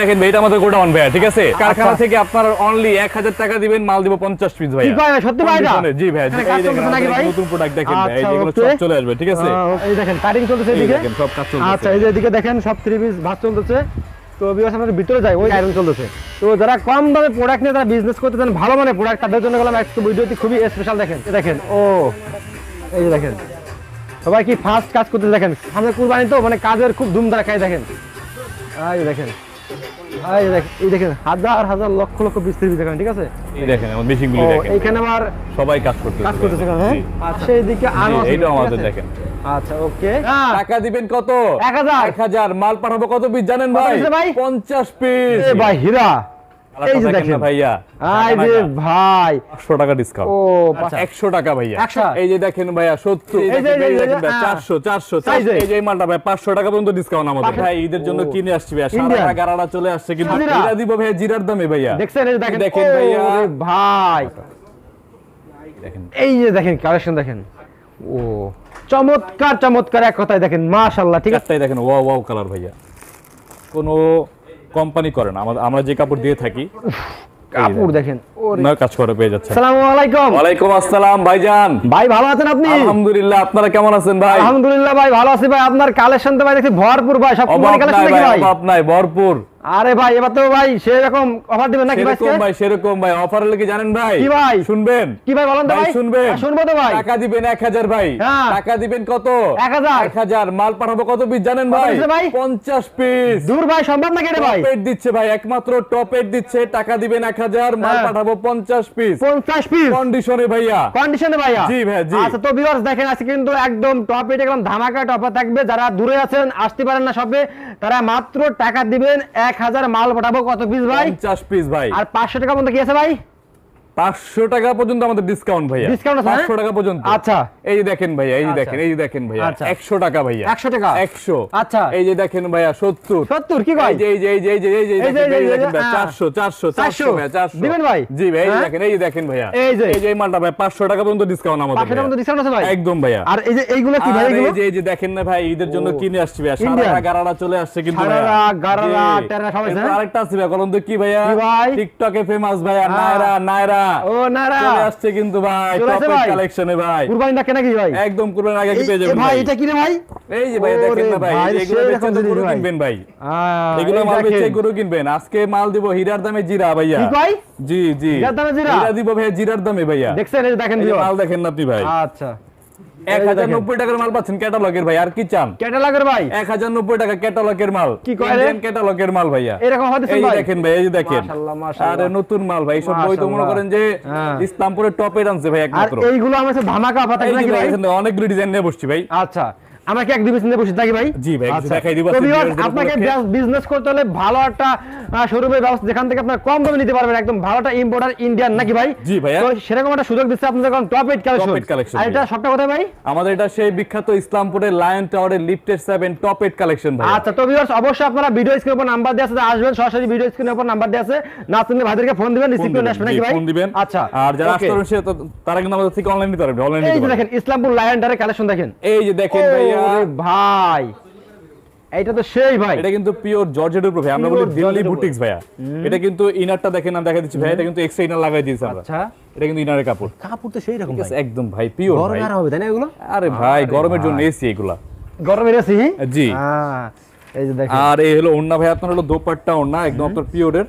দেখেন এটা আমাদের গোডাউন ভাইয়া ঠিক আছে? কারখানা থেকে আপনার অনলি এক হাজার টাকা দিবেন মাল দিব পঞ্চাশ পিস ভাই সত্যি ভাই জি ভাই? নতুন প্রোডাক্ট দেখেন ভাই আচ্ছা. সব চলে আসবে ঠিক আছে? এই দেখেন কাটিং চলতেছে এদিকে? সব কাজ আচ্ছা এই যে এদিকে দেখেন সব থ্রি পিস ভাত চলতেছে। তো বিকজ আমাদের ভিতরে যাই ওই আয়রন চলতেছে। তো যারা কম দামে প্রোডাক্ট নিয়ে তারা বিজনেস করতে চান ভালো মানে প্রোডাক্ট তাদের জন্য গেলাম একটু ভিডিওটি খুবই স্পেশাল দেখেন দেখেন ও এই যে দেখেন। সবাই কি ফার্স্ট কাজ করতে দেখেন? সামনে কুরবানি তো মানে কাজের খুব ধুমধারা খাই দেখেন। এই দেখেন। এই দেখেন এই দেখেন হাজার হাজার লক্ষ লক্ষ বিস্তৃতি দেখেন ঠিক আছে? এই দেখেন আমার মেশিন ও দেখেন। এইখানে আবার সবাই কাজ করতেছে কাজ করতেছে হ্যাঁ? আচ্ছা এইদিকে আরও আছে, আমাদের দেখেন। আচ্ছা ওকে। টাকা দিবেন কত? এক হাজার। এক হাজার। মাল পাঠাবো কত পিস জানেন ভাই? piece ভাই? পঞ্চাশ পিস। এ ভাই হীরা। এই যে দেখেন ভাইয়া। এই যে ভাই। পাঁচশো টাকা ডিসকাউন্ট ও একশো টাকা ভাইয়া। এই যে দেখেন ভাইয়া এই যে, হ্যাঁ। এই। যে মালটা ভাই পাঁচশো টাকা পর্যন্ত ডিসকাউন্ট আমাদের। ভাই ঈদের জন্য কিনে আসছি ভাইয়া। সারা গারাটা চলে আসছে কিন্তু এটা দিব ভাইয়া জিরার দামে ভাইয়া। দেখছেন? এই দেখেন। দেখেন ভাইয়া। ভাই। দেখেন। এই যে দেখেন কালেকশন দেখেন। ও চমৎকার চমৎকার। এক কথায় দেখেন মাশাআল্লাহ ঠিক আছে? দেখেন। ওয়াও ওয়াও কালার ভাইয়া। কোনো কোম্পানি করে না আমরা যে কাপড় দিয়ে থাকি কাপড় দেখেন না কাজ করে পেয়ে যাচ্ছে আসসালামু আলাইকুম। ওয়ালাইকুম আসসালাম ভাইজান। ভাই ভালো আছেন আপনি? আলহামদুলিল্লাহ আপনারা কেমন আছেন ভাই? আলহামদুলিল্লাহ ভাই ভালো আছি ভাই। আপনার কালেকশন তো ভাই দেখি ভরপুর ভাই। সব অভাব কালেকশন দেখি ভাই ভাই? অভাব নাই ভরপুর। আরে ভাই এবার তো ভাই সেরকম অফার দিবেন নাকি ভাই সেরকম ভাই সেরকম ভাই। অফার হলে কি জানেন ভাই? কি ভাই? শুনবেন। কি ভাই বলেন তো ভাই ভাই? শুনবেন। হ্যাঁ, শুনব তো ভাই। টাকা দিবেন এক হাজার ভাই। হ্যাঁ। টাকা দিবেন কত? 1000 এক হাজার। মাল পাঠাবো কত পিস জানেন ভাই? পিসে ভাই? পঞ্চাশ পিস দূর ভাই সম্ভব নাকি রে ভাই? টপেট দিচ্ছে ভাই একমাত্র টপেট দিচ্ছে। টাকা দিবেন এক হাজার মাল হ্যাঁ। পাঠাবো পঞ্চাশ পিস পঞ্চাশ পিস কন্ডিশনে ভাইয়া। কন্ডিশনে ভাইয়া? জি ভাইয়া, জি। আচ্ছা তো ভিউয়ার্স দেখেন আজকে কিন্তু একদম টপ এটা একদম ধামাকা টপা থাকবে। যারা দূরে আছেন আসতে পারেন না সবে তারা মাত্র টাকা দিবেন এক হাজার মাল পাঠাবো। কত পিস ভাই? পঞ্চাশ পিস ভাই। আর পাঁচশো টাকা মতো কি আছে ভাই? পাঁচশো টাকা পর্যন্ত আমাদের ডিসকাউন্ট ভাইয়া আছে, হ্যাঁ? পাঁচশো টাকা পর্যন্ত আচ্ছা। এই যে দেখেন ভাইয়া এই যে আচ্ছা। দেখেন এই যে দেখেন ভাইয়া আচ্ছা। একশো টাকা ভাইয়া 100 টাকা? একশো আচ্ছা। এই যে দেখেন ভাইয়া সত্তর সত্তর কি ভাই এই যে এই যে এই যে এই যে এই দেখেন, হ্যাঁ। চারশো চারশো চারশো চারশো দিবেন ভাই? জি ভাই এই হ্যাঁ? দেখেন এই দেখেন ভাইয়া এই যে। এই যে মালটা ভাই পাঁচশো টাকা পর্যন্ত ডিসকাউন্ট আমাদের পাঁচশো টাকা ভাইয়া। ডিসকাউন্ট আছে ভাই একদম ভাইয়া আর এই যে এইগুলো কি ভাই এই যে এই যে দেখেন না ভাই ঈদের জন্য কিনে আসছি ভাইয়া? সারারা গারারা চলে আসছে কিন্তু। সারারা, গারারা, টেরা সব আছে, এরপর হ্যাঁ? আরেকটা আছে ভাইয়া বলুন তো কি ভাইয়া ভাই? টিকটকে ফেমাস ভাইয়া। নায়রা নায়রা ও নারা। চলে আসছে কিন্তু ভাই টপের কালেকশনে ভাই। কুরবানি ডাকে নাকি ভাই? একদম কুরবানির আগে পেয়ে যাবেন ভাই ভাই? এটা কি রে ভাই? এই যে ভাই দেখেন না ভাই এগুলো সেই তো গরু কিনবেন ভাই। এগুলো মাল বেচে গরু কিনবেন। আজকে মাল দিব হীরার দামে জিরা ভাইয়া। কি? জি জি। হীরার দামে জিরা? হীরা দিব ভাইয়া জিরার দামে ভাইয়া। দেখছেন এই দেখেন? মাল দেখেন না আপনি ভাই। আচ্ছা। এক হাজার নব্বই টাকার মাল পাচ্ছেন ক্যাটালগের ভাই আর কি চান? ক্যাটালগের ভাই? এক হাজার নব্বই টাকা ক্যাটালগের মাল। কি কয় ক্যাটালগের মাল ভাইয়া। এরকম হবে এই দেখেন ভাই এই যে দেখেন। মাশাআল্লাহ, মাশাআল্লাহ। আরে নতুন মাল ভাই সব বই তো মনে করেন যে হ্যাঁ। ইসলামপুরের টপে আনছে ভাই আর এইগুলো আমার ধামাকা নাকি ভাই অনেকগুলো ডিজাইন নিয়ে বসছি ভাই। আচ্ছা। আমরা কি এক দুই বসে থাকি ভাই? জি ভাই, আচ্ছা। দেখাই দিব তো আজকে viewers, viewers দের আপনাকে। বিজনেস করতে হলে ভালো একটা শোরুমের ব্যবস্থা যেখান থেকে আপনার কম দামে নিতে পারবেন একদম ভালোটা ইম্পোর্টার ইন্ডিয়ান নাকি ভাই? জি ভাইয়া। তো সেরকম একটা সুযোগ দিচ্ছে আপনাদের কারণ top eight collection Top eight collection, আর এটা সবটা কোথায় ভাই? আমাদের এটা সেই বিখ্যাত ইসলামপুরের লায়ন টাওয়ারের lifted seven top eight collection ভাই আচ্ছা তো ভিউয়ার্স অবশ্যই আপনারা ভিডিও স্ক্রিনের উপর নাম্বার দেওয়া আছে আসবেন সরাসরি ভিডিও স্ক্রিনের উপর নাম্বার দেওয়া আছে। না চিনলে ভাইদেরকে ফোন দিবেন রিসিভ করে আসবেন নাকি ভাই? ফোন দিবেন। আচ্ছা আর যারা। আসতে পারবেন তারা কিন্তু আমাদের থেকে অনলাইন নিতে পারবে অনলাইন এই নিতে যে পারবে। দেখেন ইসলামপুর লায়ন ডারে কালেকশন দেখেন। এই যে দেখেন ওরে ভাই। এটা তো সেই ভাই। এটা কিন্তু পিওর জর্জেটের উপর ভাই। আমরা বলি দিল্লি। বুটিক্স ভাইয়া। এটা কিন্তু ইনারটা দেখেন আমি দেখা দিচ্ছি ভাই এটা কিন্তু এক্সট্রা ইনার লাগাই দিয়েছি আমরা। আচ্ছা। এটা কিন্তু ইনারের কাপড়। কাপড় তো সেই রকম আছে, একদম ভাই পিওর ভাই। গরমে আর হবে তাই না এগুলো? আরে ভাই গরমের জন্য এসি এগুলা। গরমের রেসি জি। এই যে দেখেন। আর এই হলো ওন্না ভাই আপনার হলো দোপাট্টা ওন্না একদম আপনার পিওরের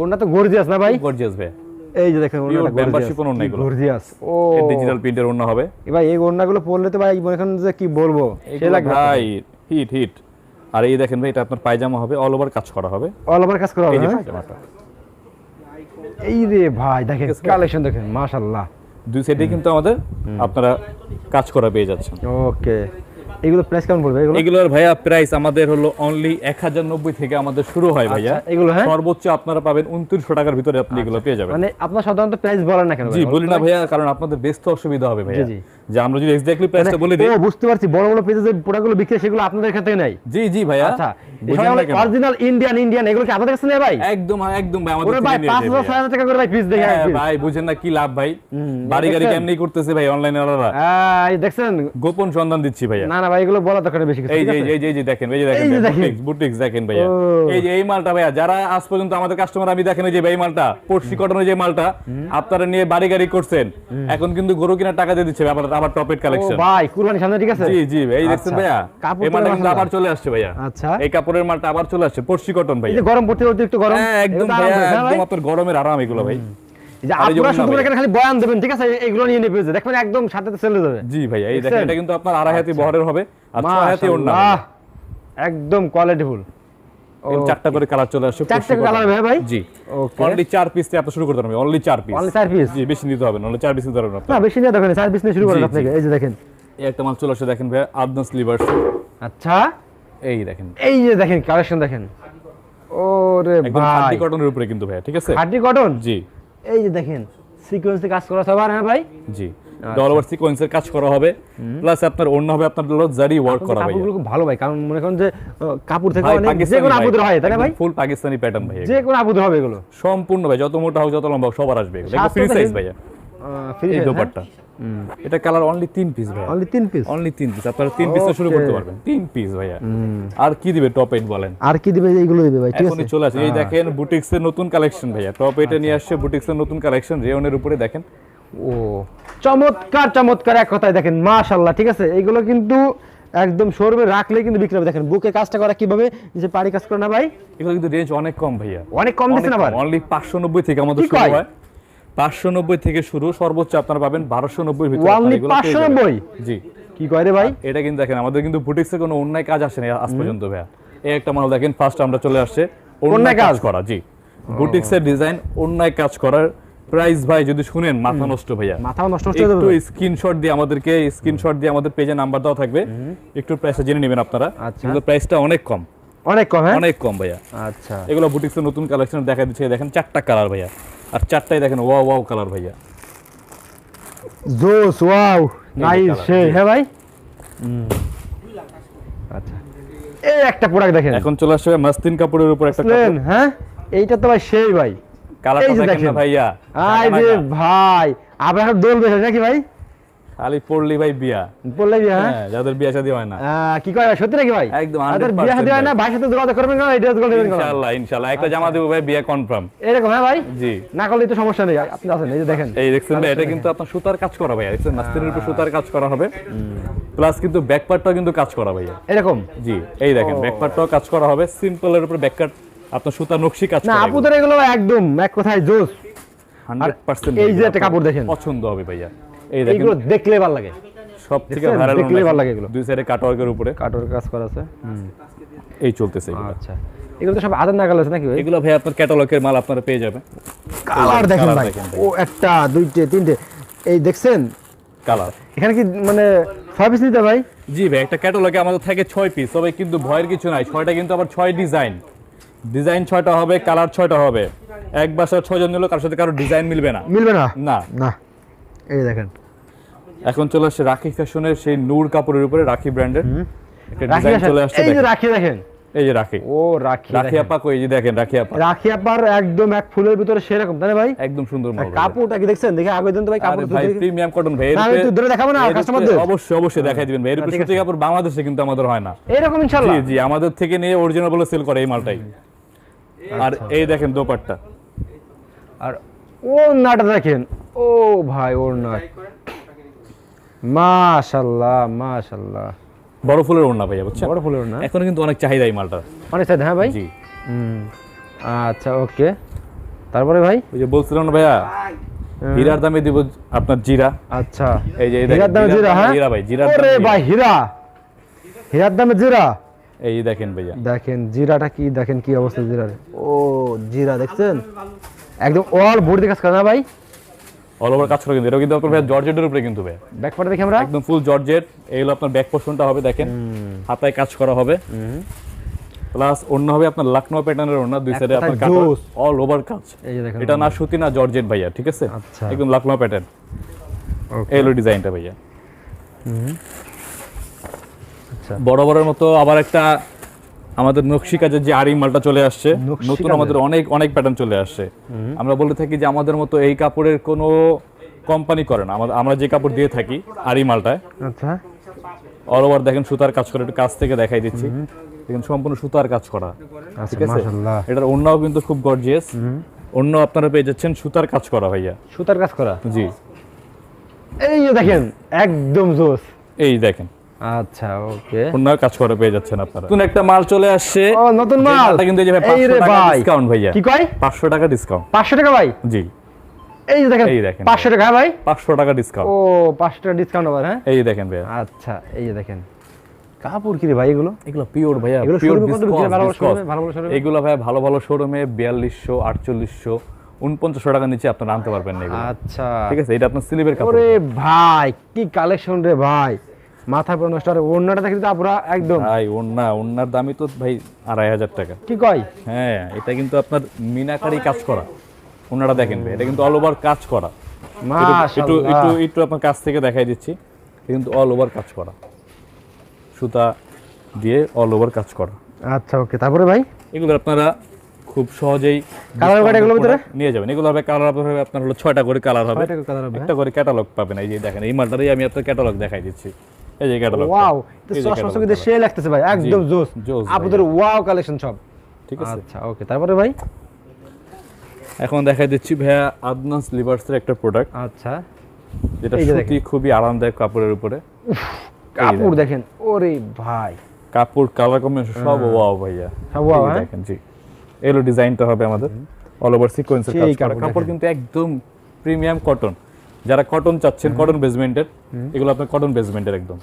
ওটা তো গর্জিয়াস না ভাই? গর্জিয়াস ভাই এই যে দেখেন ওড়না এগুলো। গর্জিয়াস। ও। ডিজিটাল প্রিন্টের ওন্না হবে। ভাই এই পরলে তো ভাই মনে করেন যে কি বলব? সে লাগবে ভাই হিট হিট আর এই দেখেন ভাই এটা আপনার পায়জামা হবে অল ওভার কাজ করা হবে। অল ওভার কাজ করা হবে? পায়জামাটা। এই রে ভাই দেখেন কালেকশন দেখেন মাশাআল্লাহ। দুই সাইডে কিন্তু আমাদের আপনারা কাজ করা পেয়ে যাচ্ছেন। ওকে এগুলো প্রাইস কেমন পড়বে এগুলো? এগুলোর ভাইয়া প্রাইস আমাদের হলো অনলি এক হাজার নব্বই থেকে আমাদের শুরু হয় ভাইয়া। আচ্ছা, এগুলো হ্যাঁ? সর্বোচ্চ আপনারা পাবেন উনত্রিশশো টাকার ভিতরে আপনি এগুলো পেয়ে যাবেন। মানে আপনার সাধারণত প্রাইস বলেন না কেন জি বলি না ভাইয়া কারণ আপনাদের ব্যস্ত অসুবিধা হবে ভাইয়া। জি, জি। যে আমরা যদি এক্স্যাক্টলি প্রাইসটা বলে দিই। ও বুঝতে পারছি বড় বড় পেজে যে প্রোডাক্টগুলো বিক্রি সেগুলো আপনাদের থেকে নাই। জি জি ভাইয়া। আচ্ছা অরিজিনাল ইন্ডিয়ান ইন্ডিয়ান এগুলো কি আপনাদের কাছে নেই ভাই? একদম একদম ভাই আমাদের ভাই নিয়ে পাঁচ যাবে হাজার ছয় হাজার টাকা করে ভাই পিস দেখে হ্যাঁ, ভাই বুঝেন না কি লাভ ভাই। বাড়ি গাড়ি? কেমনি করতেছে ভাই অনলাইনে ওরা এই দেখছেন? গোপন সন্ধান দিচ্ছি ভাইয়া। না না ভাই এগুলো বলা দরকার বেশি কিছু এই এই এই যে দেখেন এই যে দেখেন দেখেন। বুটিক্স বুটিক্স দেখেন ভাইয়া। এই যে এই মালটা ভাইয়া যারা আজ পর্যন্ত আমাদের কাস্টমার আমি দেখেন এই যে এই মালটা পড়শি কটনের যে মালটা আপনারা নিয়ে বাড়ি গাড়ি করছেন এখন কিন্তু গরু কিনা টাকা দিয়ে দিচ্ছে আবার টপেট ও কালেকশন ভাই কুরবানি সামনে ঠিক আছে? জি জি এই দেখছেন আচ্ছা। ভাইয়া? এই মালটা কিন্তু আবার চলে আসছে ভাইয়া। আচ্ছা। এই কাপড়ের মালটা আবার চলে আসছে পড়শি কটন ভাই এই যে গরম পড়তে অতিরিক্ত গরম। হ্যাঁ একদম ভাইয়া হ্যাঁ ভাই? একদম আপনার গরমের আরাম এগুলো ভাই। এই যে আপনারা শুধু এখানে খালি বয়ান দেবেন ঠিক আছে? এগুলো নিয়ে নেবে দেখবেন একদম সাথে চলে যাবে। জি ভাইয়া এই দেখেন এটা কিন্তু আপনার আড়াই হাতি বহরের হবে আর ছয় হাতি ওড়না একদম কোয়ালিটিফুল চারটা করে কালার চলে আসছে চারটা colour হবে ভাই? জি. অনলি চার পিস দিয়ে আপনি শুরু করতে পারবেন অনলি চার পিস অনলি চার পিস জি বেশি নিতে হবে না অনলি চার পিস নিতে পারবেন না বেশি নিয়ে দেখেন চার পিস নিয়ে শুরু করেন আপনাকে এই যে দেখেন। এই একটা মাল চলে আসছে দেখেন ভাইয়া আদনাস লিভার্স আচ্ছা। এই দেখেন। এই যে দেখেন কালেকশন দেখেন। ওরে ভাই। খাঁটি কটনের উপরে কিন্তু ভাইয়া ঠিক আছে? খাঁটি কটন জি। এই যে দেখেন সিকোয়েন্সে কাজ করা সবার হ্যাঁ ভাই? জি। ডল ওভার সিকোয়েন্সের কাজ করা হবে প্লাস আপনার অন্য হবে আপনার হলো জারি ওয়ার্ক করা ভাইয়া কাপড়গুলো ভালো ভাই কারণ মনে করেন যে কাপড় থেকে অনেক যে কোনো আপুদের হয় তাই না ভাই? ফুল পাকিস্তানি প্যাটার্ন ভাইয়া যে কোনো আপুদের হবে এগুলো। সম্পূর্ণ ভাই যত মোটা হোক যত লম্বা হোক সবার আসবে এগুলো। Free size. ভাইয়া ফ্রি এই দোপাট্টা। এটা কালার অনলি তিন পিস ভাইয়া অনলি তিন পিস অনলি তিন পিস আপনারা তিন পিস শুরু করতে পারবেন। তিন পিস ভাইয়া আর কি দিবে টপ এইট বলেন? আর কি দিবে এইগুলো দিবে ভাই ঠিক আছে? চলে আসে। এই দেখেন বুটিক্সের নতুন কালেকশন ভাইয়া টপ এইটে নিয়ে আসছে বুটিক্সের নতুন কালেকশন রেওনের উপরে দেখেন। ও। চমৎকার চমৎকার। এক কথায় দেখেন মাশাআল্লাহ ঠিক আছে? এইগুলো কিন্তু একদম শোরুমে রাখলে কিন্তু বিক্রি হবে। দেখেন বুকে কাজটা করা কীভাবে যে পাড়ি কাজ করে না ভাই? এগুলো কিন্তু রেঞ্জ অনেক কম ভাইয়া। অনেক কম দিচ্ছেন আবার? অনলি পাঁচশো নব্বই থেকে আমাদের শুরু হয়। পাঁচশো নব্বই থেকে শুরু সর্বোচ্চ আপনারা পাবেন বারোশো নব্বই ভিতরে যাবেন। 590? জি। কি কয় রে ভাই? এটা কিন্তু দেখেন আমাদের কিন্তু বুটিক্সে কোনো অন্যায় কাজ আসে না আজ পর্যন্ত ভাইয়া। এই একটা মাল দেখেন ফার্স্ট আমরা চলে আসছে অন্যায় কাজ? করা জি। বুটিক্সের ডিজাইন অন্যায় কাজ করার প্রাইস ভাই যদি শুনেন মাথা নষ্ট ভাইয়া। মাথাও নষ্ট হচ্ছে একটু স্ক্রিনশট দিয়ে আমাদেরকে স্ক্রিনশট দিয়ে আমাদের পেজে নাম্বার দেওয়া থাকবে। একটু প্রাইসটা জেনে নেবেন আপনারা। আচ্ছা। প্রাইসটা অনেক কম। অনেক কম হ্যাঁ? অনেক কম ভাইয়া। আচ্ছা। এগুলো বুটিক্সের নতুন কালেকশন দেখা দিচ্ছে। দেখেন চারটা কালার ভাইয়া। আর চারটাই দেখেন ওয়াও ওয়াও কালার ভাইয়া। জোস ওয়াও নাইস সেই হ্যাঁ ভাই? আচ্ছা। এই একটা প্রোডাক্ট দেখেন। এখন চলে আসছে মাস্তিন কাপড়ের উপর একটা হ্যাঁ? এইটা তো ভাই সেই ভাই। কালারটা দেখেন না ভাইয়া। আই রে ভাই আপনার দোল বেশ নাকি ভাই? খালি পড়লি ভাই বিয়া। বললে বিয়া হ্যাঁ? হ্যাঁ যাদের বিয়া শাদী হয় না। কি কয় সত্যি নাকি ভাই? একদম তাদের 100% হয় না ভাইয়ের সাথে যোগাযোগ করবেন কেন? এটা যোগাযোগ করবেন ইনশাআল্লাহ ইনশাআল্লাহ। একটা জামা দেবো ভাই বিয়া কনফার্ম এরকম হ্যাঁ ভাই? জি। না করলে তো সমস্যা নেই আপনি আছেন এই যে দেখেন। এই দেখছেন ভাই এটা কিন্তু আপনার সুতার কাজ করা ভাইয়া দেখছেন উপর সুতার কাজ করা হবে। প্লাস কিন্তু ব্যাক পার্টটাও কিন্তু কাজ করা ভাইয়া। এরকম? জি এই দেখেন ব্যাক পার্টটাও কাজ করা হবে। সিম্পলের উপর ব্যাক আপনার সুতার নকশি কাজ না আপুদের এগুলো একদম এক কথায় জোস। 100% এই যে একটা কাপড় দেখেন। পছন্দ হবে ভাইয়া। এই দেখেন। এইগুলো দেখলে ভালো লাগে। সব থেকে? ভাইরাল দেখলেই ভালো লাগে এগুলো। দুই সাইডে কাটওয়ার্কের উপরে। কাটোর কাজ করা আছে। এই চলতেছে এগুলো। আচ্ছা। এগুলো তো সব আদার নাগাল আছে নাকি ভাই? এগুলো ভাই আপনার ক্যাটালগের মাল আপনারা পেয়ে যাবেন। কালার দেখেন ভাই। দেখেন ভাই। ও একটা দুইটে তিনটে। এই দেখছেন? কালার এখানে কি মানে ছয় পিস নিতে ভাই? জি ভাই একটা ক্যাটালগে আমাদের থাকে ছয় পিস তবে কিন্তু ভয়ের কিছু নাই। ছয়টা কিন্তু আবার ছয় ডিজাইন ডিজাইন ছয়টা হবে কালার ছয়টা হবে। এক বাসার ছয়জন নিলেও কারোর সাথে কারও ডিজাইন মিলবে না। মিলবে না? না। না। এই দেখেন। এখন চলে আসছে রাখি ফ্যাশনের সেই নূর কাপড়ের উপরে রাখি ব্র্যান্ডের। একটা ডিজাইন চলে আসছে এই যে রাখি দেখেন। এই যে রাখি। ও রাখি রাখি আপা কই? যে দেখেন রাখি আপা। রাখি আপার একদম এক ফুলের ভিতরে সেরকম তাই না ভাই? একদম সুন্দর মাল। কাপড়টা কি দেখছেন? দেখে আগে দিন তো ভাই কাপড় ভাই প্রিমিয়াম কটন ভাই না, একটু ধরে দেখাবো না কাস্টমারদের? অবশ্যই অবশ্যই দেখাই দিবেন ভাই। এর উপরে সুতি কাপড় বাংলাদেশে কিন্তু আমাদের হয় না। এরকম ইনশাআল্লাহ জি জি আমাদের থেকে নিয়ে অরিজিনাল বলে সেল করে এই মালটাই। আর এই দেখেন দোপাট্টা। আর ও নাটা দেখেন। ও ভাই ওর নাট। মাশাআল্লাহ মাশাআল্লাহ বড় ফুলের ওড়না ভাইয়া বুঝছেন? বড় ফুলের না এখন কিন্তু অনেক চাহিদা এই মালটা অনেক সাইড হ্যাঁ ভাই? জি। আচ্ছা ওকে। তারপরে ভাই? ওই যে বলছিলাম না ভাইয়া হীরার দামে দিব আপনার জিরা। আচ্ছা। এই যে হীরার দামে জিরা হ্যাঁ? হীরা ভাই জিরার ওরে ভাই হীরা। হীরার দামে জিরা? এই দেখেন ভাইয়া। দেখেন জিরাটা কি দেখেন কি অবস্থা জিরার। ও জিরা দেখছেন? একদম অল ভর্তি কাজ করে না ভাই? অল ওভার কাজ করে কিন্তু এটা কিন্তু আপনার ভাইয়া জর্জেটের উপরে কিন্তু ভাইয়া। ব্যাক পার্টে দেখি আমরা। একদম ফুল জর্জেট এই হলো আপনার ব্যাক পোর্শনটা হবে দেখেন। হাতায় কাজ করা হবে। প্লাস অন্য হবে আপনার লখনৌ প্যাটার্নের অন্য দুই সাইডে আপনার কাজ অল ওভার কাজ। এই যে দেখেন এটা না সুতি না জর্জেট ভাইয়া ঠিক আছে? আচ্ছা। একদম লখনৌ প্যাটার্ন. এই হলো ডিজাইনটা ভাইয়া। আচ্ছা। বরাবরের মতো আবার একটা আমাদের নকশি কাজের যে আরি মালটা চলে আসছে নতুন আমাদের অনেক অনেক প্যাটার্ন চলে আসছে। আমরা বলে থাকি যে আমাদের মতো এই কাপড়ের কোনো কোম্পানি করে না। আমরা যে কাপড় দিয়ে থাকি আরি মালটায় আচ্ছা। অল ওভার দেখেন সুতার কাজ করে একটু কাছ থেকে দেখাই দিচ্ছি। দেখেন সম্পূর্ণ সুতার কাজ করা। আচ্ছা ঠিক আছে? এটার অন্যও কিন্তু খুব গর্জিয়াস অন্য আপনারা পেয়ে যাচ্ছেন সুতার কাজ করা ভাইয়া। সুতার কাজ করা? জি। এই যে দেখেন একদম জোস। এই দেখেন। আচ্ছা ওকে। অন্য কাজ করা পেয়ে যাচ্ছেন আপনারা। নতুন একটা মাল চলে আসছে। ও নতুন মাল? কিন্তু এই যে ভাই 500 টাকা ডিসকাউন্ট ভাইয়া। কি কয়? 500 টাকা ডিসকাউন্ট পাঁচশো টাকা ভাই? জি। এই যে দেখেন এই দেখেন। পাঁচশো টাকা ভাই। 500 টাকা ডিসকাউন্ট ও পাঁচশো টাকা ডিসকাউন্ট আবার হ্যাঁ? এই দেখেন ভাইয়া। আচ্ছা এই যে দেখেন। কাপড় কি রে ভাই এগুলো? এগুলো পিওর ভাইয়া এগুলো পিওর হয়? এগুলো ভাইয়া ভালো ভালো শোরুমে বিয়াল্লিশশো আটচল্লিশশো উনপঞ্চাশশো টাকার নিচে আপনারা আনতে পারবেন না এগুলো। আচ্ছা। ঠিক আছে এটা আপনার স্লিভের কাপড়। ওরে ভাই কি কালেকশন রে ভাই। মাথা পর নষ্ট আর ওড়নাটা দেখি তো পুরা একদম। ভাই ওন্না ওন্নার দামই তো ভাই আড়াই হাজার টাকা। কি কয়? হ্যাঁ এটা কিন্তু আপনার মিনাকারি কাজ করা। ওনারা দেখেন ভাই এটা কিন্তু অল ওভার কাজ করা। একটু- একটু একটু আপনার কাছ থেকে দেখাই দিচ্ছি। কিন্তু অল ওভার কাজ করা। সুতা দিয়ে অল ওভার কাজ করা। আচ্ছা ওকে তারপরে ভাই? এগুলো আপনারা খুব সহজেই ভিতরে? নিয়ে যাবেন। এগুলো হবে কালার হবে আপনার হলো ছয়টা করে কালার হবে। কালার হবে। একটা করে ক্যাটালগ পাবেন। এই যে দেখেন এই মালটারই আমি আপনার ক্যাটালগ দেখাই দিচ্ছি। এই যে ক্যাটালগ ওয়াও তো এই যে চশমা চোখে সে লাগতেছে ভাই। একদম জোস। আপনাদের ওয়াও কালেকশন সব। ঠিক আছে। আচ্ছা ওকে তারপরে ভাই? এখন দেখাই দিচ্ছি ভাইয়া আদনাস লিভার্সের একটা প্রোডাক্ট আচ্ছা। যেটা এই যে সুতি খুবই আরামদায়ক কাপড়ের উপরে। কাপড় দেখেন। ওরে ভাই। কাপড় কালার কম্বিনেশন সব ওয়াও ভাইয়া। সব যে হ্যাঁ? দেখেন জি। এলো ডিজাইনটা হবে আমাদের। অল ওভার সিকোয়েন্সের কাজ করা। কাপড় কিন্তু একদম প্রিমিয়াম কটন যারা কটন চাচ্ছেন কটন বেসমেন্টের এগুলো আপনার কটন বেসমেন্টের একদম।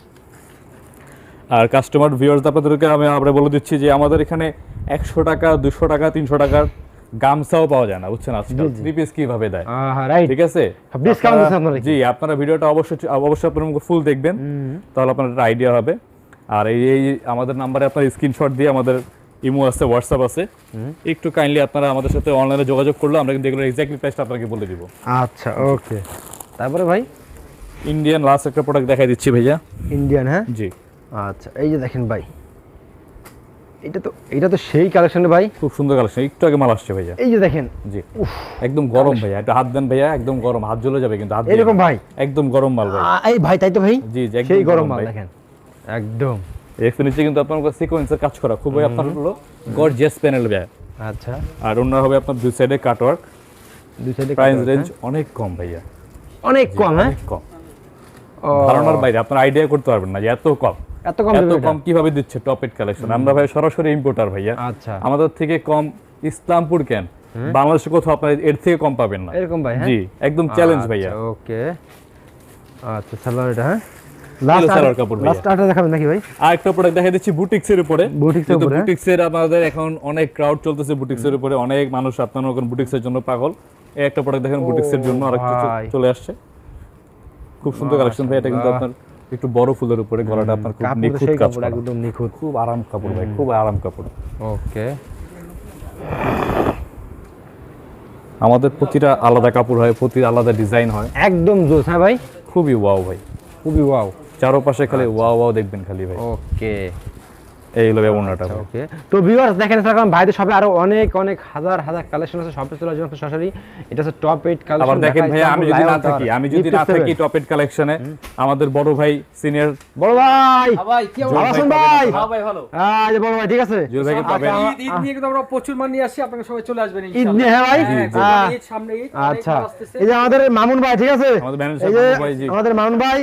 আর কাস্টমার ভিউয়ার্স আপনাদেরকে আমি আমরা বলে দিচ্ছি যে আমাদের এখানে একশো টাকা দুশো টাকা তিনশো টাকার গামছাও পাওয়া যায় না বুঝছেন আজকাল। থ্রি পিস কীভাবে দেয়? ঠিক আছে? জি আপনারা ভিডিওটা অবশ্যই অবশ্যই আপনার ফুল দেখবেন। তাহলে আপনার একটা আইডিয়া হবে। আর এই এই আমাদের নাম্বারে আপনার স্ক্রিনশট দিয়ে আমাদের ইমো আছে হোয়াটসঅ্যাপ আছে। একটু কাইন্ডলি আপনারা আমাদের সাথে অনলাইনে যোগাযোগ করলে আমরা কিন্তু এগুলো এক্স্যাক্টলি প্রাইসটা আপনাকে বলে দিব। আচ্ছা ওকে তারপরে ভাই? ইন্ডিয়ান লাস্ট একটা প্রোডাক্ট দেখাই দিচ্ছি ভাইয়া। ইন্ডিয়ান হ্যাঁ? জি। আচ্ছা এই যে দেখেন ভাই এটা তো এটা তো সেই কালেকশন ভাই। খুব সুন্দর কালেকশন একটু আগে মাল আসছে ভাইয়া। এই যে দেখেন জি। একদম গরম ভাইয়া একটু হাত দেন ভাইয়া একদম গরম হাত জ্বলে যাবে কিন্তু হাত এরকম ভাই? একদম গরম মাল ভাই এই ভাই তাই তো ভাই? জি জি একদম সেই গরম মাল দেখেন একদম। এর নিচে কিন্তু আপনার সিকোয়েন্সের কাজ করা খুবই আপনার হলো গর্জিয়াস প্যানেল ভাইয়া। আচ্ছা। আর অন্য হবে আপনার দুই সাইডে কাটওয়ার্ক দুই সাইডে প্রাইস রেঞ্জ অনেক কম ভাইয়া। অনেক কম হ্যাঁ? কম। ধারণার বাইরে আপনার আইডিয়া করতে পারবেন না যে এত কম। এত কম এত কম কীভাবে দিচ্ছে টপেট কালেকশন আমরা ভাই সরাসরি ইম্পোর্টার ভাইয়া। আচ্ছা। আমাদের থেকে কম ইসলামপুর কেন? বাংলাদেশে কোথাও আপনার এর থেকে কম পাবেন না। এরকম ভাই হ্যাঁ? জি একদম চ্যালেঞ্জ ভাইয়া। ওকে। আচ্ছা সালোয়ার এটা হ্যাঁ? হ্যাঁ? আমাদের এখন অনেক ক্রাউড চলতেছে বুটিক্স এর উপরে। অনেক মানুষ আপনার এখন বুটিক্স এর জন্য পাগল। এই একটা প্রোডাক্ট দেখেন জন্য আরেকটা চলে আসছে। খুব সুন্দর কালেকশন ভাই এটা কিন্তু আপনার একটু বড় ফুলের উপরে গলাটা আপনার খুব নিখুঁত কাজ কাপড় করা। একদম নিখুঁত। খুব আরাম কাপড় ভাই খুব আরাম কাপড়। ওকে। আমাদের প্রতিটা আলাদা কাপড় হয় প্রতি আলাদা ডিজাইন হয়। একদম জোস হ্যাঁ ভাই? খুবই ওয়াও ভাই। খুবই ওয়াও চারোপাশে খালি ওয়াও ওয়াও দেখবেন খালি ভাই। ওকে। এই হলো ব্যবনাটা ওকে। তো ভিউয়ার্স দেখেন এখন ভাইদের সবে আরও অনেক অনেক হাজার হাজার কালেকশন আছে। সব চলে আসবে সরাসরি। এটা হচ্ছে টপ এইট কালেকশন আবার দেখেন ভাই আমি যদি না থাকি আমি যদি না থাকি টপেট কালেকশনে আমাদের বড় ভাই সিনিয়র বড় ভাই! ভাই কি আছেন ভাই? হ্যাঁ ভাই ভালো। হ্যাঁ যে বড় ভাই ঠিক আছে? পাবেন আচ্ছা, ঈদ ঈদ নিয়ে কিন্তু আমরা প্রচুর মাল নিয়ে আসছি আপনারা সবাই চলে আসবেন ঈদ নিয়ে হ্যাঁ ভাই। ঈদ সামনে ঈদ আচ্ছা। এই যে আমাদের মামুন ভাই ঠিক আছে? আমাদের মামুন ভাই, জি। আমাদের মামুন ভাই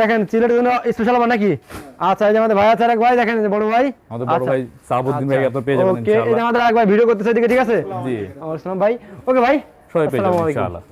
দেখেন সিলেটের জন্য স্পেশাল নাকি? আচ্ছা এই যে আমাদের ভাই আছে ভাই দেখেন বড় ভাই? আমাদের বড় আচ্ছা। ভাই সাহাবুদ্দিন ভাই আপনারা পেয়ে যাবেন ওকে এই যে ইনশাআল্লাহ আমাদের এক ভিডিও করতে চাই ঠিক আছে? জি। ভাই। ওকে ভাই সবাই পেয়ে যাবেন ইনশাআল্লাহ।